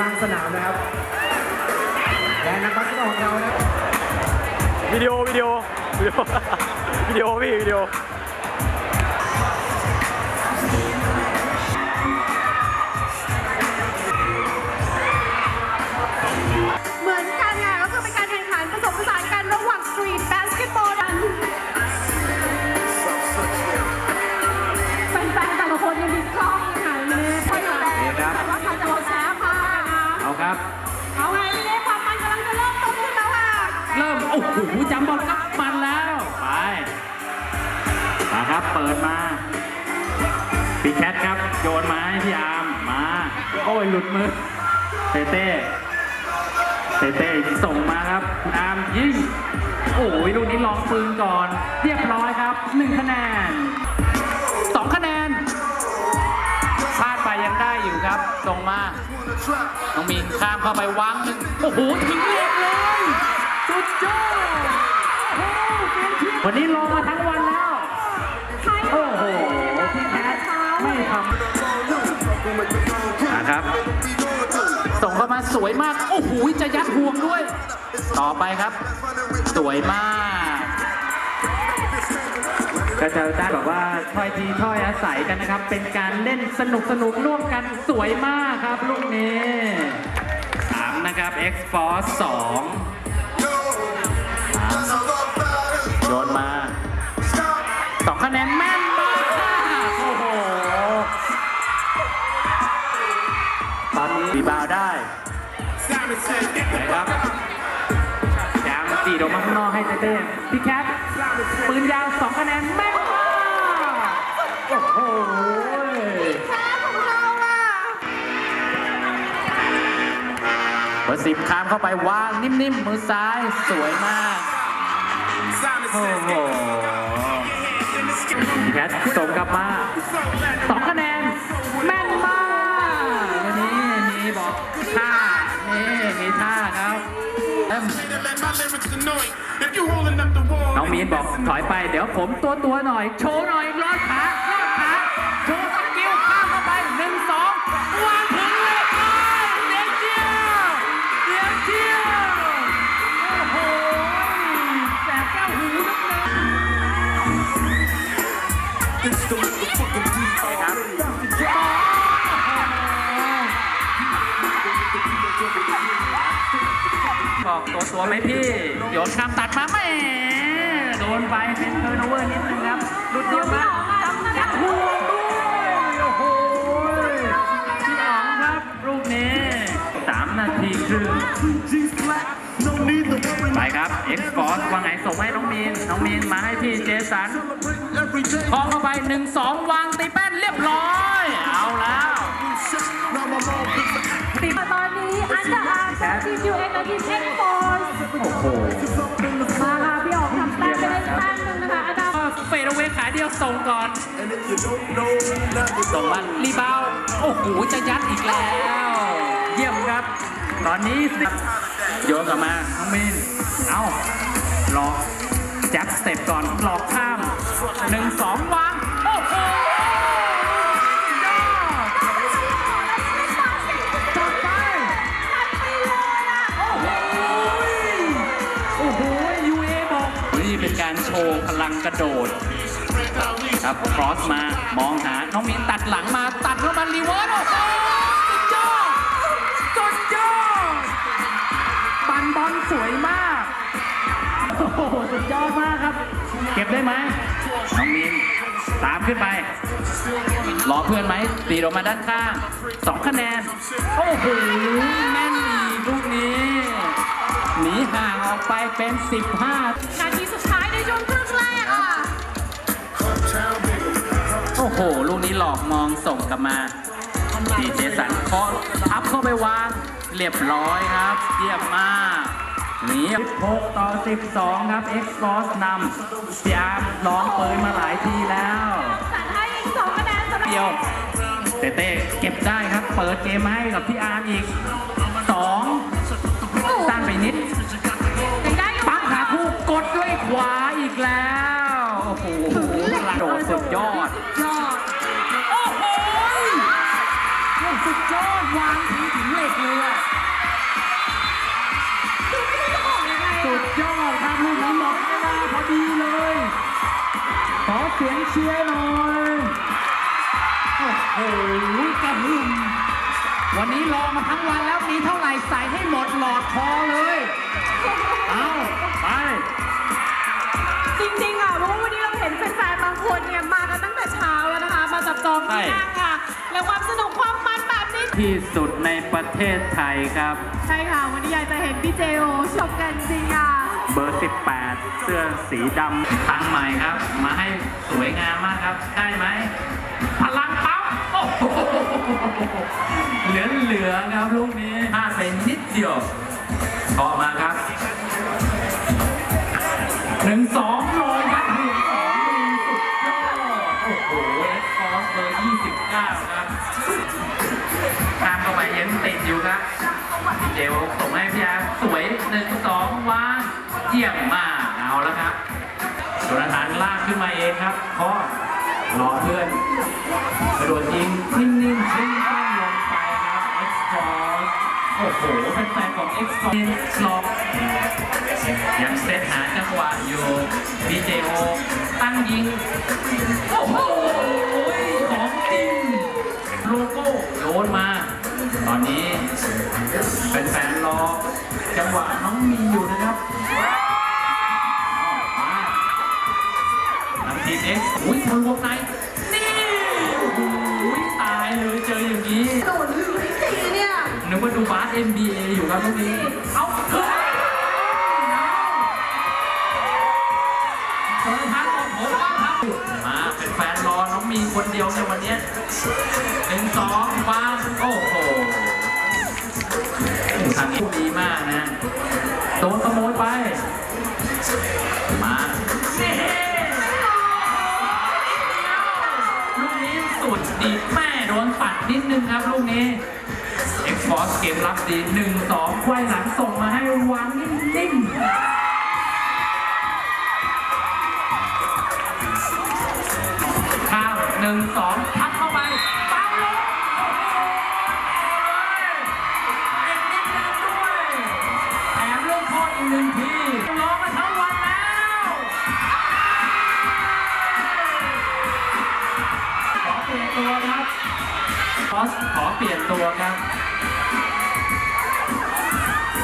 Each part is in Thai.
ลางสนามนะครับและนักบาสเกตบอลของเรานะครับวิดีโอวิดีโอวิดีโอวิดีโอพี่วิดีโอ โอ้โหจำบอลครับมันแล้ว ไปมาครับ เปิดมาปีแคทครับ โยนมาให้พี่อาร์มมา โอ้ย หลุดมือ เต้เต้เต้เต้ส่งมาครับคุณอาร์มยิงโอ้ยลูกนี้ลองปืนก่อน เรียบร้อยครับหนึ่งคะแนนสองคะแนนพลาดไปยังได้อยู่ครับส่งมา น้องมีนข้ามเข้าไปวางหนึ่งโอ้โห ถึงเรียบเลยุดยอดวันนี้รอมาทั้งวันแล้ว โอ้โหพี่แคทไม่ทำนะครับส่งเข้ามาสวยมาก โอ้โหจะยัดห่วงด้วย ต่อไปครับ สวยมากก็จะได้แบบว่าถ้อยทีถ้อยอาศัยกันนะครับ เป็นการเล่นสนุกสนุกร่วมกันสวยมากครับลูกนี้สามนะครับ X Force 2 โยนมาสองคะแนนแม่นมากโอ้โห ตอนนี้รีบาวด์ได้นะครับยางตีดออกมาข้างนอกให้เต้ๆพี่แคทปืนยาวสองคะแนนแม่นมาก โอ้โหแชร์ของเราอะเบอร์สิบข้ามเข้าไปวางนิ่มๆ มือซ้ายสวยมาก โอ้โหพี่แคทส่งกลับมาสองคะแนน แม่นมากวันนี้มีบอกท่านี่มีท่าครับเอิ่มน้องมีนบอกถอยไป เดี๋ยวผมตัวตัวๆหน่อย โชว์หน่อยลอดขา ตัวตัวไหมพี่โยนคำตัดมาแม่โดนไปเป็นเทอร์โนเวอร์นิดนึงครับหลุดเดียวมายัดหัวด้วยโอ้โหพี่อ๋องครับลูกนี้สามนาทีครึ่งไปครับ X Force ว่าไงส่งให้น้องมีนน้องมีนมาให้พี่เจสันคล้องเข้าไป1-2วางตีแป้นเรียบร้อย เอาแล้วตอนนี้อันดอร์อาร์จากทีมยูเอ็กและทีเอ็กโฟร์ โอ้โหมาค่ะพี่ออกทำแต้มไปได้แต้มหนึงนะคะอันเดอร์เฟดเอาไว้ขาเดียวส่งก่อนส่งมันรีบาวโอ้โหจะยัดอีกแล้ว เยี่ยมครับ ตอนนี้สิโยนกลับมาน้องมินเอาหลอกแจ็คสเต็ปก่อนหลอกข้ามหนึ่งสองวา โดดครับครอสมามองหา น้องมินตัดหลังมาตัดเข้ามารีเวิร์สโอ้โหสุดยอดสุดยอดปันบอลสวยมากโอ้โหสุดยอดมากครับ เก็บได้ไหมน้องมินตามขึ้นไปรอเพื่อนไหมตีออกมาด้านข้างสองคะแนน โอ้โหแม่นอีลูกนี้หนีห่างออกไปเป็น 15 นาทีสุดท้ายในช่วง หลูกนี้หลอกมองส่งกลับมา ดีเจสันเคาะทับเข้าไปวาง เรียบร้อยครับเยี่ยมมากหนี16 ต่อ 12 ครับ X Force นำพี่อาร์มร้องปืนมาหลายทีแล้วสันให้อีกสองคะแนนสำหรับเดียวเต้เต้เก็บได้ครับ เปิดเกมมาให้กับพี่อาร์มอีก2สร้างไปนิด วางทีถึงเหล็กเลยอะดูไม่รู้จะบอกยังไงสุดยอดครับลูกนี้หมดเวลาพอดีเลย ขอเสียงเชียร์หน่อยโอ้โหกระหึ่มวันนี้รอมาทั้งวันแล้วมีเท่าไหร่ใส่ให้หมดหลอดคอเลย เอาไป จริงๆอะเพราะว่าวันนี้เราเห็นแฟนๆบางคนเนี่ยมากันตั้งแต่เช้าแล้วนะคะ มาจับจองที่นั่งค่ะ และความสนุกความมันแบบนี้ ที่สุดในประเทศไทยครับ ใช่ค่ะ วันนี้อยากจะเห็นพี่เจโอชมกันจริงอะ เบอร์ 18 เสื้อสีดำทางใหม่ครับ มาให้สวยงามมากครับ ได้ไหมพลังปั๊บโอ้โหเหลือเหลือๆครับลูกนี้พลาดไปนิดเดียวออกมาครับหนึ่งสองโรยครับหนึ่งสองหนึ่งสุดยอดโอ้โหเอ็กซ์ฟอร์สเบอร์ยี่สิบเก้าครับ ครับเดี๋ยวส่งให้พี่อาร์สวยหนึ่งสองว้าเยี่ยมมากเอาแล้วครับโจนาธานลากขึ้นมาเองครับเคาะรอเพื่อนกระโดดยิงนิ่มๆชิ่งต้นลงไปครับ X Force โอ้โหเป็นแฟนของ X Force หลอกยังเซตหาจังหวะอยู่ BJO ตั้งยิง โอ้โหของจริงโลโก้โยนมา ตอนนี้เป็นแฟนๆรอจังหวะน้องมีอยู่นะครับมาน้ำทีเอ็กซ์อุ้ยทะลวงในนี่โอ้โหตายเลยเจออย่างนี้โดดอยู่ที่สีเนี่ยนึกว่าดูบาส NBA อยู่ครับทุกนี้ เอาเมีคนเดียวในวันนี้หนึ่งสองวางโอ้โหทางนี้ดีมากนะ โดนขโมยไป มาเน่ลูกนี้สุดดีแม่โดนปัดนิดนึงครับลูกนี้เอ็กซ์ฟอร์สเกมรับดีหนึ่งสองควายหลังส่งมาให้วางนิ่มๆ นึ่งสองทับเข้าไปป้าลงโอ้โหเอ็กนิดเดียวด้วยแถมเรื่องโทษอีกหนึ่งทีร้องมาทั้งวันแล้วขอเปลี่ยนตัวครับบอสขอเปลี่ยนตัวครับ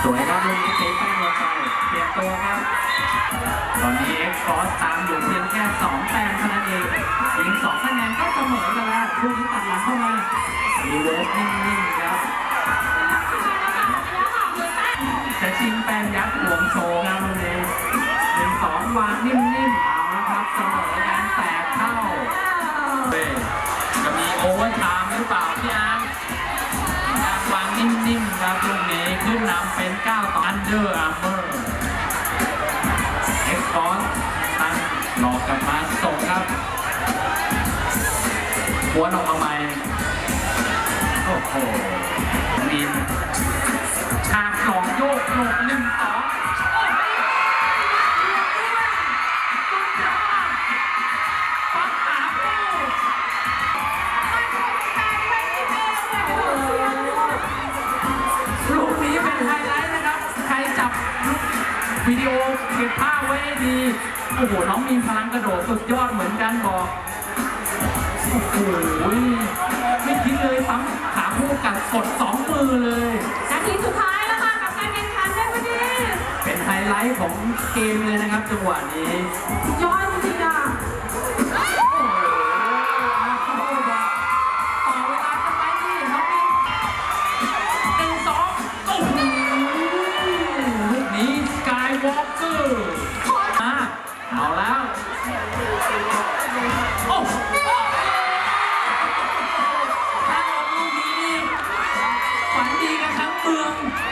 สวยครับลูกนี้เทแป้งลงไปเปลี่ยนตัวครับตอนนี้เอ็กซ์ฟอสตามอยู่เพียงแค่ 2 แต้มเท่านั้นเองยิง2คะแนน รีเวิร์สนิ่งๆครับจะชิงแป้งยักษ์หลวงโชว์ครับวันนี้หนึ่งสองวางนิ่มๆเอาละครับเสมอกันแปดเท่าเฮ้จะมีโอเวอร์ไทม์หรือเปล่าพี่อาร์มพี่อาร์มวางนิ่มๆครับตรงนี้ขึ้นนำเป็น 9 ต่อ Under Armour เมอ็กซ์ฟอนตั้งหลอกกลับมาส่งครับควนออกมาใหม่ โอ้โหมินทางสองโยกหลบหนึ่งสองโอ้ยสุดยอดปักหาปูลูกนี้เป็นไฮไลท์นะครับ ใครจับลูกวิดีโอเก็บภาพไว้ให้ดี โอ้โห น้องมีพลังกระโดดสุดยอดเหมือนกันบอก โอ้โห ไม่คิดเลยซ้ำขา คู่กัดกดสองมือเลย นาทีสุดท้ายแล้วค่ะกับการแข่งขันในวันนี้เป็นไฮไลท์ของเกมเลยนะครับจังหวะนี้ยอดจริงๆอะ Awesome!